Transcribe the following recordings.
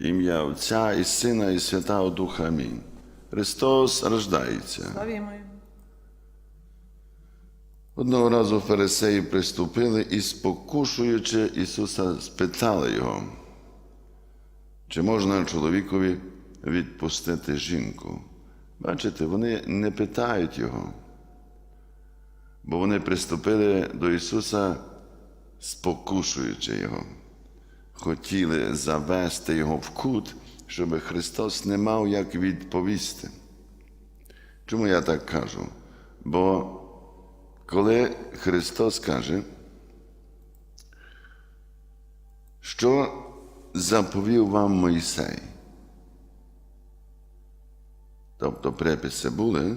Ім'я Отця і Сина, і Святого Духа. Амінь. Христос рождається. Одного разу фарисеї приступили і, спокушуючи Ісуса, спитали Його, чи можна чоловікові відпустити жінку. Бачите, вони не питають Його, бо вони приступили до Ісуса, спокушуючи Його. Хотіли завести Його в кут, щоб Христос не мав як відповісти. Чому я так кажу? Бо коли Христос каже, що заповів вам Мойсей. Тобто приписи були,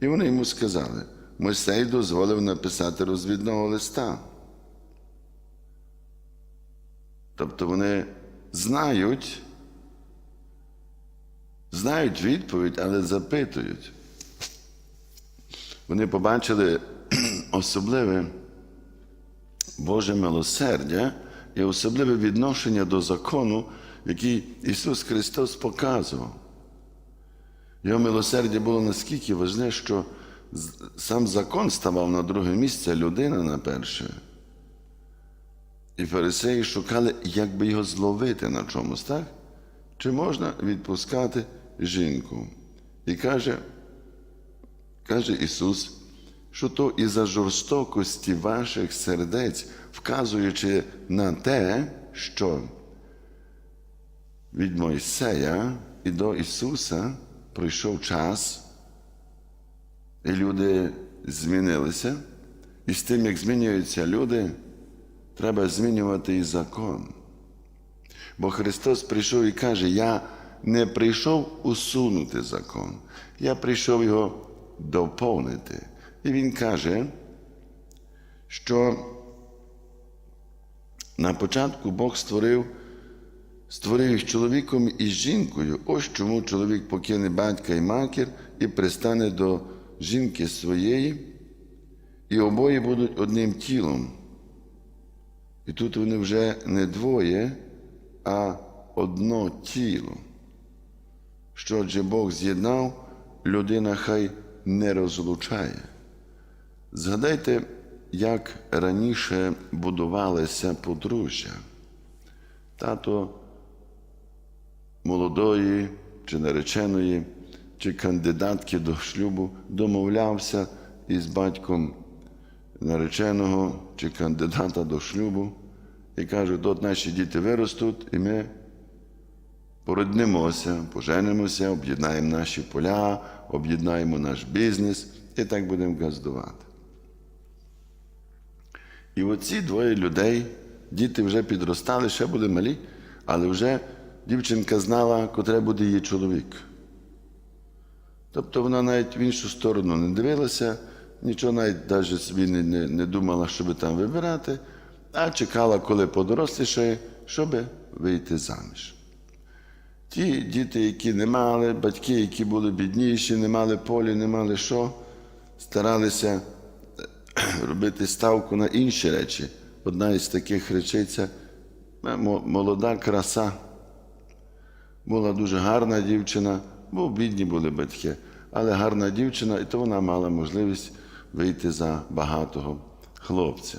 і вони йому сказали, Мойсей дозволив написати розвідного листа. Тобто вони знають, знають відповідь, але запитують. Вони побачили особливе Боже милосердя і особливе відношення до закону, який Ісус Христос показував. Його милосердя було наскільки важне, що сам закон ставав на друге місце, людина на перше. І фарисеї шукали, як би його зловити на чомусь, так? Чи можна відпускати жінку? І каже, каже Ісус, що то із-за жорстокості ваших сердець, вказуючи на те, що від Мойсея і до Ісуса пройшов час, і люди змінилися, і з тим, як змінюються люди, треба змінювати і закон. Бо Христос прийшов і каже: Я не прийшов усунути закон, я прийшов його доповнити. І Він каже, що на початку Бог створив, створив їх чоловіком і жінкою. Ось чому чоловік покине батька і матір і пристане до жінки своєї, і обоє будуть одним тілом. І тут вони вже не двоє, а одно тіло. Що отже Бог з'єднав, людина хай не розлучає. Згадайте, як раніше будувалося подружжя. Тато молодої чи нареченої, чи кандидатки до шлюбу домовлявся із батьком нареченого чи кандидата до шлюбу і каже, от наші діти виростуть, і ми породнимося, поженимося, об'єднаємо наші поля, об'єднаємо наш бізнес і так будемо газдувати. І оці двоє людей, діти вже підростали, ще були малі, але вже дівчинка знала, котре буде її чоловік. Тобто вона навіть в іншу сторону не дивилася, нічого навіть навіть собі не, не, не думала, щоб там вибирати, а чекала, коли подорослішає, щоб вийти заміж. Ті діти, які не мали, батьки, які були бідніші, не мали полі, не мали що, старалися робити ставку на інші речі. Одна із таких речей це е, молода краса. Була дуже гарна дівчина, бо бідні були батьки, але гарна дівчина, і то вона мала можливість вийти за багатого хлопця.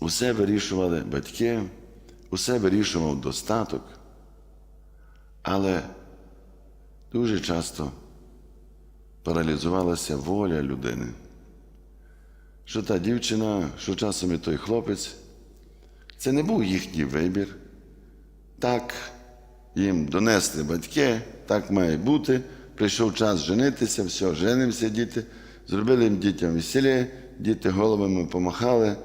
Усе вирішували батьки, усе вирішував достаток, але дуже часто паралізувалася воля людини. Що та дівчина, що часом і той хлопець, це не був їхній вибір. Так їм донесли батьки, так має бути. Прийшов час женитися, все, женимося, діти. Зробили їм дітям весілля, діти головами помахали,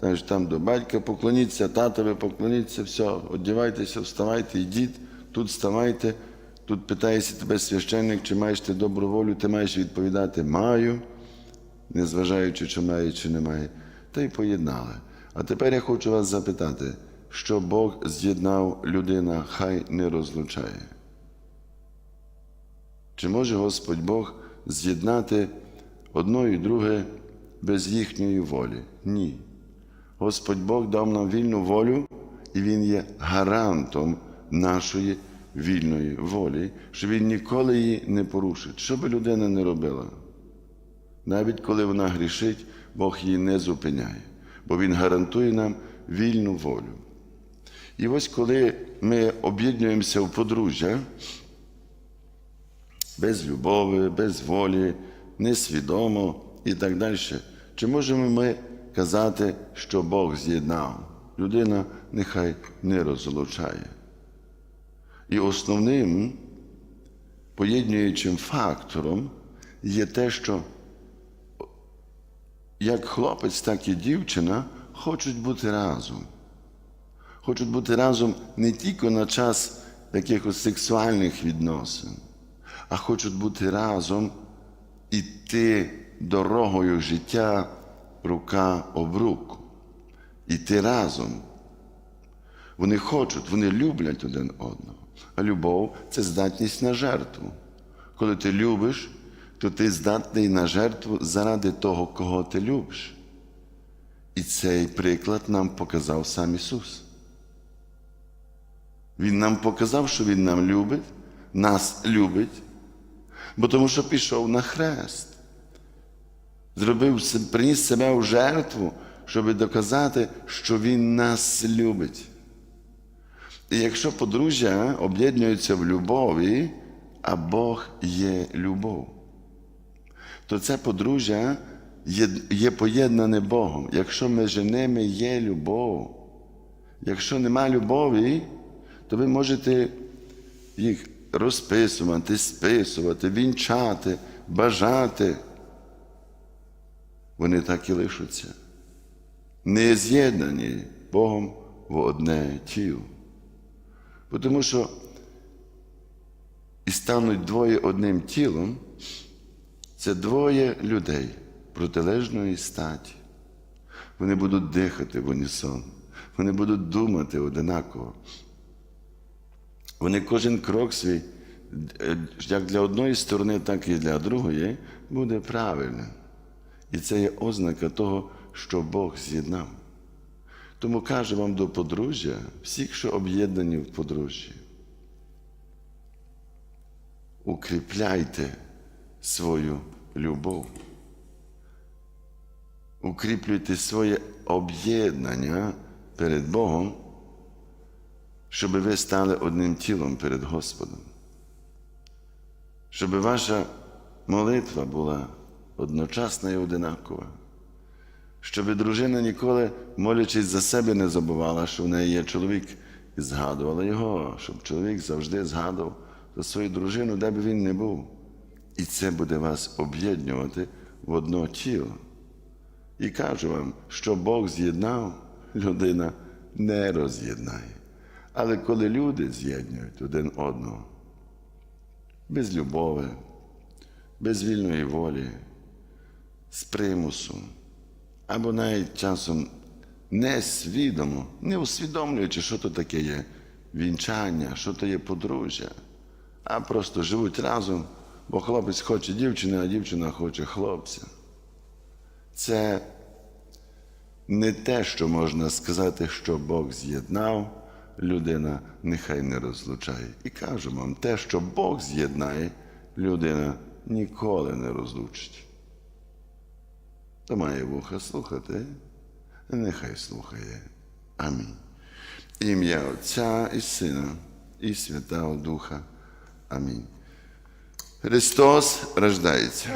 там, ж там до батька поклоніться, татові поклоніться, все, одягайтеся, вставайте, йдіть, тут вставайте. Тут питається тебе священник, чи маєш ти добру волю, ти маєш відповідати маю, незважаючи, чи має, чи немає. Та й поєднали. А тепер я хочу вас запитати, що Бог з'єднав людина, хай не розлучає. Чи може Господь Бог з'єднати одно і друге без їхньої волі? Ні. Господь Бог дав нам вільну волю і Він є гарантом нашої вільної волі, що Він ніколи її не порушить. Що би людина не робила? Навіть коли вона грішить, Бог її не зупиняє, бо Він гарантує нам вільну волю. І ось коли ми об'єднуємося в подружжя, без любові, без волі, несвідомо і так далі, чи можемо ми казати, що Бог з'єднав? Людина нехай не розлучає. І основним поєднуючим фактором є те, що як хлопець, так і дівчина хочуть бути разом. Хочуть бути разом не тільки на час якихось сексуальних відносин, а хочуть бути разом іти дорогою життя рука об руку. Іти разом. Вони хочуть, вони люблять один одного. А любов це здатність на жертву. Коли ти любиш, то ти здатний на жертву заради того, кого ти любиш. І цей приклад нам показав сам Ісус. Він нам показав, що Він нам любить, нас любить, бо тому що пішов на хрест. Зробив, приніс себе в жертву, щоб доказати, що Він нас любить. І якщо подружжя об'єднуються в любові, а Бог є любов, то це подружжя є, є поєднане Богом. Якщо між ними є любов, якщо нема любові, то ви можете їх розписувати, списувати, вінчати, бажати. Вони так і лишаться. Не з'єднані Богом в одне тіло. Тому що і стануть двоє одним тілом, це двоє людей протилежної статі. Вони будуть дихати в унісон, вони будуть думати одинаково. Вони кожен крок свій, е, як для одної сторони, так і для другої, буде правильним. І це є ознака того, що Бог з'єднав. Тому кажу вам до подружжя, всіх, що об'єднані в подружжі. Укріпляйте свою любов. Укріплюйте своє об'єднання перед Богом, щоб ви стали одним тілом перед Господом. Щоб ваша молитва була одночасна і одинакова. Щоб дружина ніколи, молячись за себе, не забувала, що в неї є чоловік, і згадувала його, щоб чоловік завжди згадував за свою дружину, де би він не був. І це буде вас об'єднувати в одно тіло. І кажу вам, що Бог з'єднав, людина не роз'єднає. Але коли люди з'єднують один одного, без любові, без вільної волі, з примусом, або навіть часом несвідомо, не усвідомлюючи, що то таке є вінчання, що то є подружжя, а просто живуть разом, бо хлопець хоче дівчини, а дівчина хоче хлопця. Це не те, що можна сказати, що Бог з'єднав, людина нехай не розлучає. І кажу вам, те, що Бог з'єднає, людина ніколи не розлучить. Хто має вуха слухати, нехай слухає. Амінь. Ім'я Отця і Сина, і Святого Духа. Амінь. Христос рождається.